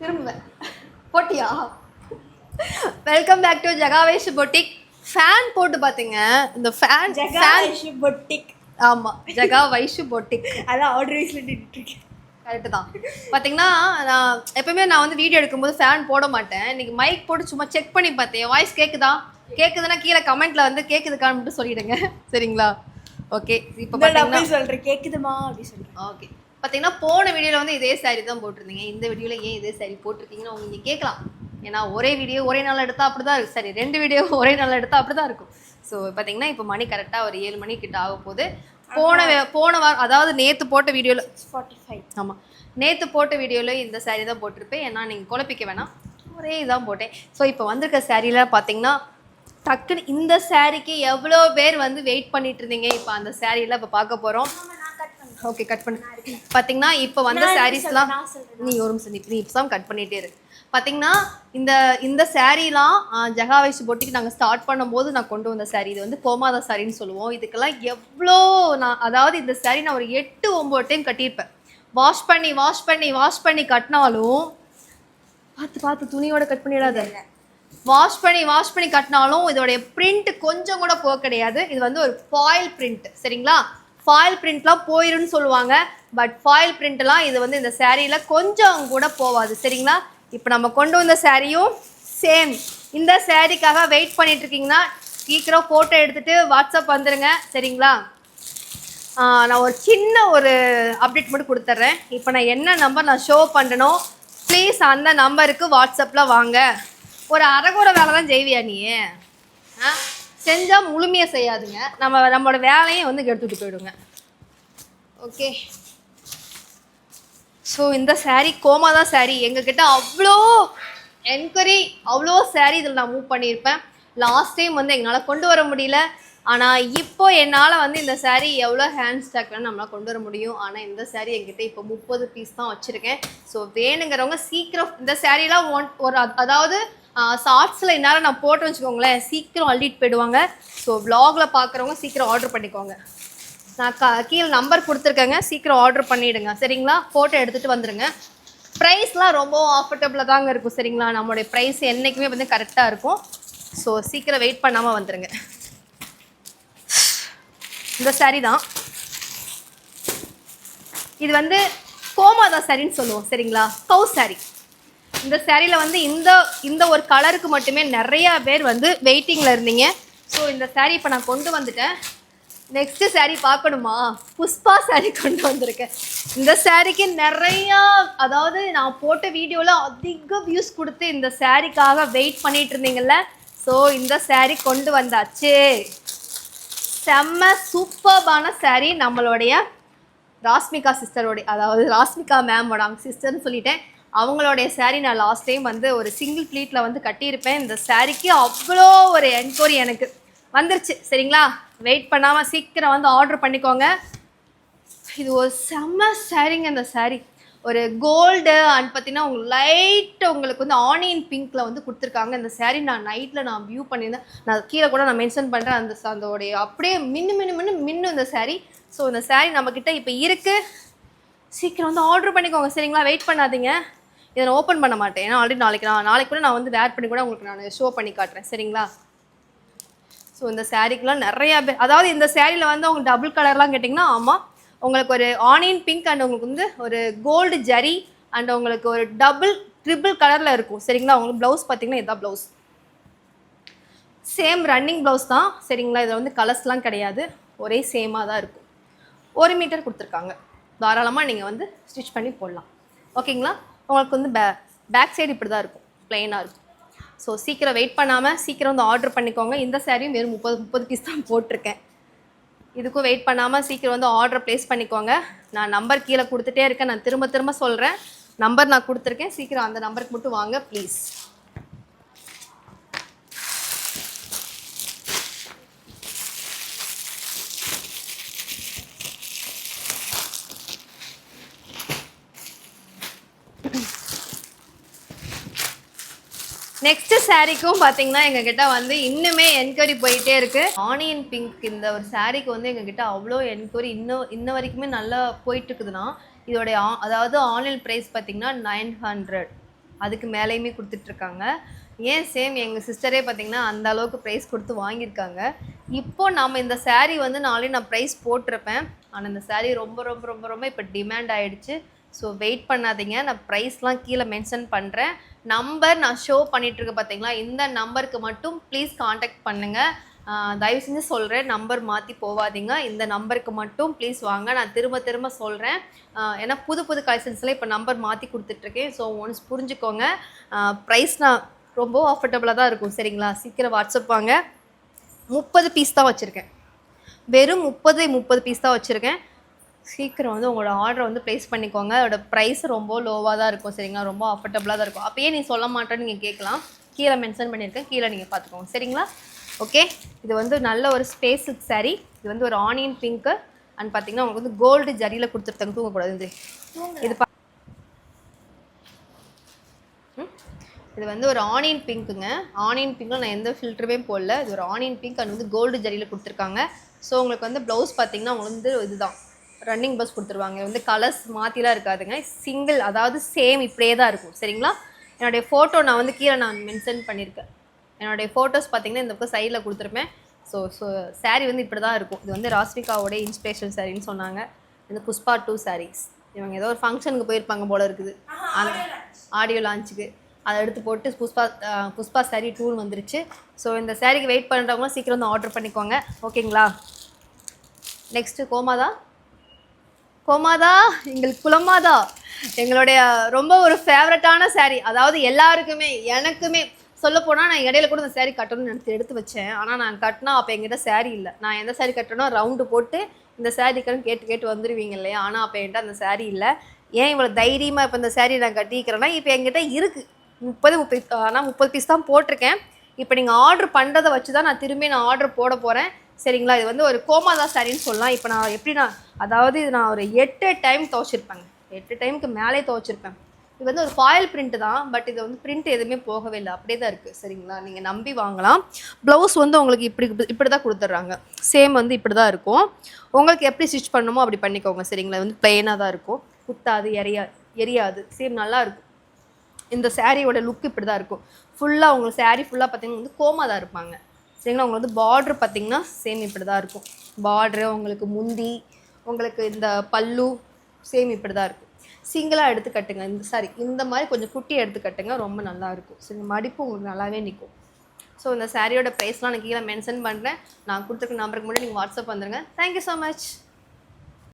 திரும்புவேன் போட்டியா? Welcome back to Jagavesh boutique fan போட்டு பார்த்தீங்க இந்த ஃபேன் ஃபேன் பொட்டிக் ஆமாம் ஜகா வைஷு பொட்டிக் அதான் ஆர்டர் வைஸ்ல நின்றுருக்கேன் கரெக்டு தான். பார்த்தீங்கன்னா நான் எப்பவுமே நான் வந்து வீடியோ எடுக்கும்போது ஃபேன் போட மாட்டேன். இன்னைக்கு மைக் போட்டு சும்மா செக் பண்ணி பார்த்தேன். வாய்ஸ் கேட்குதா கேட்குதுன்னா கீழே கமெண்ட்ல வந்து கேட்குதுக்கான்னு சொல்லிடுங்க. சரிங்களா? ஓகே இப்போ நான் பார்த்தீங்கன்னா போய் சொல்றேன். கேக்குதுமா அப்படி சொல்றேன். ஓகே பார்த்தீங்கன்னா போன வீடியோவில் வந்து இதே saree தான் போட்டிருந்தீங்க. இந்த வீடியோவில் ஏன் இதே saree போட்டிருக்கீங்கன்னு அவங்க நீங்கள் கேட்கலாம். ஏன்னா ஒரே வீடியோ ஒரே நாள் எடுத்தால் அப்படி தான் இருக்கும் சரி ரெண்டு வீடியோ ஒரே நாள் எடுத்தால் அப்படி தான் இருக்கும். ஸோ பார்த்தீங்கன்னா இப்போ மணி கரெக்டாக ஒரு ஏழு மணி கிட்ட ஆக போகுது. போன போன வாரம் அதாவது நேற்று போட்ட வீடியோவில் ஃபார்ட்டி ஃபைவ் ஆமாம் நேற்று போட்ட வீடியோவில் இந்த saree தான் போட்டிருப்பேன். ஏன்னா நீங்கள் குழப்பிக்க வேணாம். ஒரே இதான் போட்டேன். ஸோ இப்போ வந்திருக்க சாரியில் பார்த்தீங்கன்னா டக்குன்னு இந்த சாரிக்கு எவ்வளோ பேர் வந்து வெயிட் பண்ணிட்டு இருந்தீங்க? இப்போ அந்த சாரியில் இப்போ பார்க்க போகிறோம் ஓகே கட் பண்ணு. பார்த்தீங்கன்னா இப்போ வந்த சாரீஸ்லாம் நீ ஒரு நிமிஷம் நீ இப்போ கட் பண்ணிகிட்டே இரு. பார்த்தீங்கன்னா இந்த இந்த சாரீலாம் ஜகா வயசு பொட்டிக்கு நாங்கள் ஸ்டார்ட் பண்ணும்போது நான் கொண்டு வந்த saree. இது வந்து கோமாதா சாரின்னு சொல்லுவோம். இதுக்கெல்லாம் எவ்வளோ நான் அதாவது இந்த saree நான் ஒரு எட்டு ஒம்பது டைம் கட்டியிருப்பேன். வாஷ் பண்ணி வாஷ் பண்ணி வாஷ் பண்ணி கட்டினாலும் பார்த்து பார்த்து துணியோட கட் பண்ணிடாத. வாஷ் பண்ணி வாஷ் பண்ணி கட்டினாலும் இதோடைய பிரிண்ட் கொஞ்சம் கூட போக கிடையாது. இது வந்து ஒரு ஃபாயில் பிரிண்ட் சரிங்களா? ஃபாயில் பிரிண்ட்லாம் போயிருன்னு சொல்லுவாங்க. பட் ஃபாயில் பிரிண்ட்லாம் இது வந்து இந்த சேரீயில் கொஞ்சம் கூட போகாது சரிங்களா? இப்போ நம்ம கொண்டு வந்த சேரீயும் சேம் இந்த சேரீக்காக வெயிட் பண்ணிட்டு இருக்கீங்கன்னா சீக்கிரம் ஃபோட்டோ எடுத்துட்டு வாட்ஸ்அப் வந்துருங்க. சரிங்களா? நான் ஒரு சின்ன ஒரு அப்டேட் மட்டும் கொடுத்துட்றேன் இப்போ நான் என்ன நம்பர் நான் ஷோ பண்ணனோ ப்ளீஸ் அந்த நம்பருக்கு வாட்ஸ்அப்பில் வாங்க. ஒரு அரைகுறை வேலை தான் செய்வியா நீ? ஆ? செஞ்சால் முழுமையாக செய்யாதுங்க. நம்ம நம்மளோட வேலையும் வந்து எடுத்துகிட்டு போயிடுங்க. ஓகே. ஸோ இந்த saree கோமா தான் saree. எங்ககிட்ட அவ்வளோ என்கொயரி அவ்வளோ saree இதில் நான் மூவ் பண்ணியிருப்பேன். லாஸ்ட் டைம் வந்து எங்களால் கொண்டு வர முடியல. ஆனால் இப்போ என்னால் வந்து இந்த saree எவ்வளோ ஹேண்ட் ஸ்டாக்ல நம்மளால் கொண்டு வர முடியும். ஆனால் இந்த saree என்கிட்ட இப்போ முப்பது பீஸ் தான் வச்சுருக்கேன். ஸோ வேணுங்கிறவங்க சீக்கிரம் இந்த சாரீலாம் ஒன் ஒரு அதாவது ஷார்ட்ஸில் இந்நேரம் நான் போட்டு வச்சுக்கோங்களேன் சீக்கிரம் அள்ளிட்டு போயிடுவாங்க. ஸோ வ்ளாகில் பார்க்குறவங்க சீக்கிரம் ஆர்டர் பண்ணிக்கோங்க. நான் க கீழே நம்பர் கொடுத்துருக்கேங்க சீக்கிரம் ஆர்டர் பண்ணிவிடுங்க சரிங்களா? ஃபோட்டோ எடுத்துகிட்டு வந்துடுங்க ப்ரைஸ்லாம் ரொம்ப ஆஃபர்டபுளாக தாங்க இருக்கும் சரிங்களா? நம்மளுடைய ப்ரைஸ் என்றைக்குமே வந்து கரெக்டாக இருக்கும். ஸோ சீக்கிரம் வெயிட் பண்ணாமல் வந்துடுங்க இந்த saree தான். இது வந்து கோமாதா சாரின்னு சொல்லுவோம் சரிங்களா? கவு saree. இந்த சேரீல வந்து இந்த இந்த ஒரு கலருக்கு மட்டுமே நிறைய பேர் வந்து வெயிட்டிங்கில் இருந்தீங்க. ஸோ இந்த சேரீ இப்போ நான் கொண்டு வந்துட்டேன். நெக்ஸ்ட் saree பார்க்கணுமா? புஷ்பா சாரீ கொண்டு வந்திருக்கேன். இந்த சேரீக்கு நிறையா அதாவது நான் போட்ட வீடியோவில் அதிக வியூஸ் கொடுத்து இந்த சேரீக்காக வெயிட் பண்ணிட்டு இருந்தீங்கல்ல? ஸோ இந்த சேரீ கொண்டு வந்தாச்சு. செம்ம சூப்பர்பான சேரீ நம்மளுடைய ராஸ்மிகா சிஸ்டரோடைய அதாவது ராஸ்மிகா மேமோட அவங்க சிஸ்டர்னு சொல்லிட்டேன். அவங்களுடைய சாரீ நான் லாஸ்ட் டைம் வந்து ஒரு சிங்கிள் ப்ளீட்டில் வந்து கட்டியிருப்பேன். இந்த சாரீக்கு அவ்வளோ ஒரு என்கொயரி எனக்கு. வந்துருச்சு. சரிங்களா? வெயிட் பண்ணாமல் சீக்கிரம் வந்து ஆர்டர் பண்ணிக்கோங்க. இது ஒரு செம்ம சாரீங்க இந்த சாரீ ஒரு கோல்டு அண்ட் பார்த்தீங்கன்னா உங்களுக்கு லைட் உங்களுக்கு வந்து ஆனியன் பிங்க்ல வந்து கொடுத்துருக்காங்க. இந்த சாரீ நான் நைட்டில் நான் வியூ பண்ணியிருந்தேன். நான் கீழே கூட நான் மென்ஷன் பண்ணுறேன் அந்த அதோடைய அப்படியே மின்னு மின்னு மின்னு மின்னு இந்த சாரீ ஸோ இந்த சாரீ நம்மக்கிட்ட இப்போ இருக்குது சீக்கிரம் வந்து ஆர்டர் பண்ணிக்கோங்க சரிங்களா? வெயிட் பண்ணாதீங்க. இதை நான் ஓப்பன் பண்ண மாட்டேன். ஏன்னா ஆல்ரெடி நாளைக்கு நான் நாளைக்கு கூட நான் வந்து வேர் பண்ணி கூட உங்களுக்கு நான் ஷோ பண்ணி காட்டுறேன் சரிங்களா? ஸோ இந்த சாரீக்கெலாம் நிறையா பேர் அதாவது இந்த சாரியில் வந்து அவங்க டபுள் கலர்லாம் கேட்டிங்கன்னா ஆமாம் உங்களுக்கு ஒரு ஆனியன் பிங்க் அண்ட் உங்களுக்கு வந்து ஒரு கோல்டு ஜரி அண்ட் உங்களுக்கு ஒரு டபுள் ட்ரிபிள் கலரில் இருக்கும் சரிங்களா? உங்களுக்கு ப்ளவுஸ் பார்த்தீங்கன்னா இதான் ப்ளவுஸ் சேம் ரன்னிங் ப்ளவுஸ் தான் சரிங்களா? இதில் வந்து கலர்ஸ்லாம் கிடையாது. ஒரே சேமாக தான் இருக்கும். ஒரு மீட்டர் கொடுத்துருக்காங்க. தாராளமாக நீங்கள் வந்து ஸ்டிச் பண்ணி போடலாம். ஓகேங்களா உங்களுக்கு வந்து பே பேக் சைடு இப்படி தான் இருக்கும் ப்ளைனாக இருக்கும். ஸோ சீக்கிரம் வெயிட் பண்ணாமல் சீக்கிரம் வந்து ஆர்டர் பண்ணிக்கோங்க. இந்த சாரியும் வெறும் முப்பது முப்பது பீஸ் தான் போட்டிருக்கேன். இதுக்கும் வெயிட் பண்ணாமல் சீக்கிரம் வந்து ஆர்டர் ப்ளேஸ் பண்ணிக்கோங்க. நான் நம்பர் கீழே கொடுத்துட்டே இருக்கேன். நான் திரும்ப திரும்ப சொல்கிறேன் நம்பர் நான் கொடுத்துருக்கேன். சீக்கிரம் அந்த நம்பருக்கு மட்டும் வாங்க ப்ளீஸ் நெக்ஸ்ட் சாரீக்கும் பார்த்தீங்கன்னா எங்ககிட்ட வந்து இன்னுமே என்கொயரி போயிட்டே இருக்கு. ஆனியன் பிங்க் இந்த ஒரு சாரீக்கு வந்து எங்ககிட்ட அவ்வளோ என்கொயரி இன்னும் இன்ன வரைக்குமே நல்லா போயிட்டு இருக்குதுன்னா இதோடைய ஆ- அதாவது ஆன்லைன் ப்ரைஸ் பார்த்தீங்கன்னா நைன் ஹண்ட்ரட் அதுக்கு மேலேயுமே கொடுத்துட்ருக்காங்க. ஏன் சேம் எங்கள் சிஸ்டரே பார்த்தீங்கன்னா அந்த அளவுக்கு ப்ரைஸ் கொடுத்து வாங்கியிருக்காங்க. இப்போ நாம் இந்த சாரீ வந்து நாளே நான் ப்ரைஸ் போட்டிருப்பேன். ஆனால் இந்த சாரீ ரொம்ப ரொம்ப ரொம்ப ரொம்ப இப்போ டிமாண்ட் ஆகிடுச்சு ஸோ வெயிட் பண்ணாதீங்க. நான் ப்ரைஸ்லாம் கீழே மென்ஷன் பண்ணுறேன் நம்பர் நான் ஷோ பண்ணிகிட்ருக்கேன் பார்த்தீங்களா இந்த நம்பருக்கு மட்டும் ப்ளீஸ் காண்டாக்ட் பண்ணுங்கள் தயவு செஞ்சு சொல்கிறேன் நம்பர் மாற்றி போகாதீங்க இந்த நம்பருக்கு மட்டும் ப்ளீஸ் வாங்க. நான் திரும்ப திரும்ப சொல்கிறேன் ஏன்னா புது புது கலெக்ஷன்ஸில் இப்போ நம்பர் மாற்றி கொடுத்துட்ருக்கேன் ஸோ ஒன்ஸ் புரிஞ்சுக்கோங்க. ப்ரைஸ் நான் ரொம்ப அஃபர்டபுளாக தான் இருக்கும். சரிங்களா? சீக்கிரம் வாட்ஸ்அப் வாங்க. முப்பது பீஸ் தான் வச்சுருக்கேன். வெறும் முப்பது முப்பது பீஸ் தான் வச்சுருக்கேன். சீக்கிரம் வந்து உங்களோட ஆர்டரை வந்து ப்ளேஸ் பண்ணிக்கோங்க. அதோட ப்ரைஸ் ரொம்ப லோவாக தான் இருக்கும் சரிங்களா? ரொம்ப அஃபர்டபுளாக தான் இருக்கும். அப்பயே நீ சொல்ல மாட்டேன்னு நீங்கள் கேட்கலாம். கீழே மென்ஷன் பண்ணியிருக்கேன். கீழே நீங்கள் பார்த்துக்கோங்க. சரிங்களா? ஓகே இது வந்து நல்ல ஒரு ஸ்பேஸ் சில்க் saree. இது வந்து ஒரு ஆனியன் பிங்க்கு அண்ட் பார்த்தீங்கன்னா உங்களுக்கு வந்து கோல்டு ஜரியில் கொடுத்துருத்தாங்க தூங்கக்கூடாது இது இது பா-? இது வந்து ஒரு ஆனியன் பிங்க்குங்க ஆனியன் பிங்க்கில் நான் எந்த ஃபில்டருமே போடல. இது ஒரு ஆனியன் பிங்க் அண்ட் வந்து கோல்டு ஜரியில் கொடுத்துருக்காங்க. ஸோ உங்களுக்கு வந்து ப்ளவுஸ் பார்த்தீங்கன்னா உங்களுக்கு வந்து இதுதான். ரன்னிங் பஸ் கொடுத்துருவாங்க. வந்து கலர்ஸ் மாற்றிலாம் இருக்காதுங்க. சிங்கிள் அதாவது சேம் இப்படியே தான் இருக்கும். சரிங்களா? என்னுடைய ஃபோட்டோ நான் வந்து கீழே நான் மென்ஷன் பண்ணியிருக்கேன். என்னுடைய ஃபோட்டோஸ் பார்த்தீங்கன்னா இந்த பக்கம் சைடில் கொடுத்துருப்பேன். ஸோ ஸோ saree வந்து இப்படி தான் இருக்கும். இது வந்து ராஸ்மிகாவோட இன்ஸ்பிரேஷன் சாரின்னு சொன்னாங்க. இது புஷ்பா டூ sarees. இவங்க ஏதோ ஒரு ஃபங்க்ஷனுக்கு போயிருப்பாங்க போல இருக்குது. அந்த ஆடியோ லான்ச்சுக்கு அதை எடுத்து போட்டு புஷ்பா புஷ்பா saree டூன்னு வந்துருச்சு. ஸோ இந்த சாரீக்கு வெயிட் பண்ணுறவங்க சீக்கிரம் வந்து ஆர்டர் பண்ணிக்கோங்க. ஓகேங்களா நெக்ஸ்ட்டு கோமாதா? கோமாதா? எங்களுக்கு குலமாதா எங்களுடைய ரொம்ப ஒரு ஃபேவரட்டான சேரீ அதாவது எல்லாருக்குமே எனக்குமே சொல்ல போனால் நான் இடையில கூட இந்த சேரீ கட்டணும்னு நினைச்சு எடுத்து வச்சேன். ஆனால் நான் கட்டினா அப்போ என்கிட்ட saree இல்லை. நான் எந்த சேரீ கட்டணும் ரவுண்டு போட்டு இந்த சாரீக்கன்னு கேட்டு கேட்டு வந்துடுவீங்க இல்லையா? ஆனால் அப்போ என்கிட்ட அந்த சேரீ இல்லை. ஏன் இவ்வளோ தைரியமாக இப்போ இந்த saree நான் கட்டிக்கிறேன்னா இப்போ என்கிட்ட இருக்குது முப்பது முப்பது ஆனால் முப்பது பீஸ் தான் போட்டிருக்கேன். இப்போ நீங்கள் ஆர்டர் பண்ணுறதை வச்சு தான் நான் திரும்பி நான் ஆர்டர் போட போகிறேன் சரிங்களா? இது வந்து ஒரு கோமாதா சாரின்னு சொல்லலாம். இப்போ நான் எப்படி நான் அதாவது இது நான் ஒரு எட்டு டைம் துவைச்சிருப்பேங்க. எட்டு டைமுக்கு மேலே துவைச்சிருப்பேன். இது வந்து ஒரு ஃபாயில் பிரிண்ட்டு தான். பட் இது வந்து பிரிண்ட் எதுவுமே போகவே இல்லை. அப்படியே தான் இருக்குது சரிங்களா? நீங்கள் நம்பி வாங்கலாம். ப்ளவுஸ் வந்து உங்களுக்கு இப்படி இப்படி தான் கொடுத்துட்றாங்க. சேம் வந்து இப்படி தான் இருக்கும். உங்களுக்கு எப்படி ஸ்டிச் பண்ணணுமோ அப்படி பண்ணிக்கோங்க. சரிங்களா? வந்து பிளெயினாக தான் இருக்கும். குத்தாது எரியா எரியாது. சேம் நல்லா இருக்கும். இந்த சாரியோட லுக் இப்படி தான் இருக்கும். ஃபுல்லாக உங்களுக்கு சேரீ ஃபுல்லாக பார்த்தீங்கன்னா வந்து கோமா தான் இருப்பாங்க. சரிங்களா? உங்களுக்கு வந்து பார்ட்ரு பார்த்தீங்கன்னா சேம் இப்படி தான் இருக்கும். பார்ட்ரு உங்களுக்கு முந்தி உங்களுக்கு இந்த பல்லு சேம் இப்படி தான் இருக்கும் சிங்கிளாக எடுத்து கட்டுங்க. இந்த சாரி இந்த மாதிரி கொஞ்சம் குட்டி எடுத்து கட்டுங்க. ரொம்ப நல்லாயிருக்கும் சரி மடிப்பு உங்களுக்கு நல்லாவே நிற்கும் ஸோ இந்த சாரியோட ப்ரைஸ்லாம் நான் கீழே மென்ஷன் பண்ணுறேன் நான் கொடுத்துருக்க நம்பருக்கு முன்னாடி நீங்கள் வாட்ஸ்அப் வந்துருங்க. Thank you so much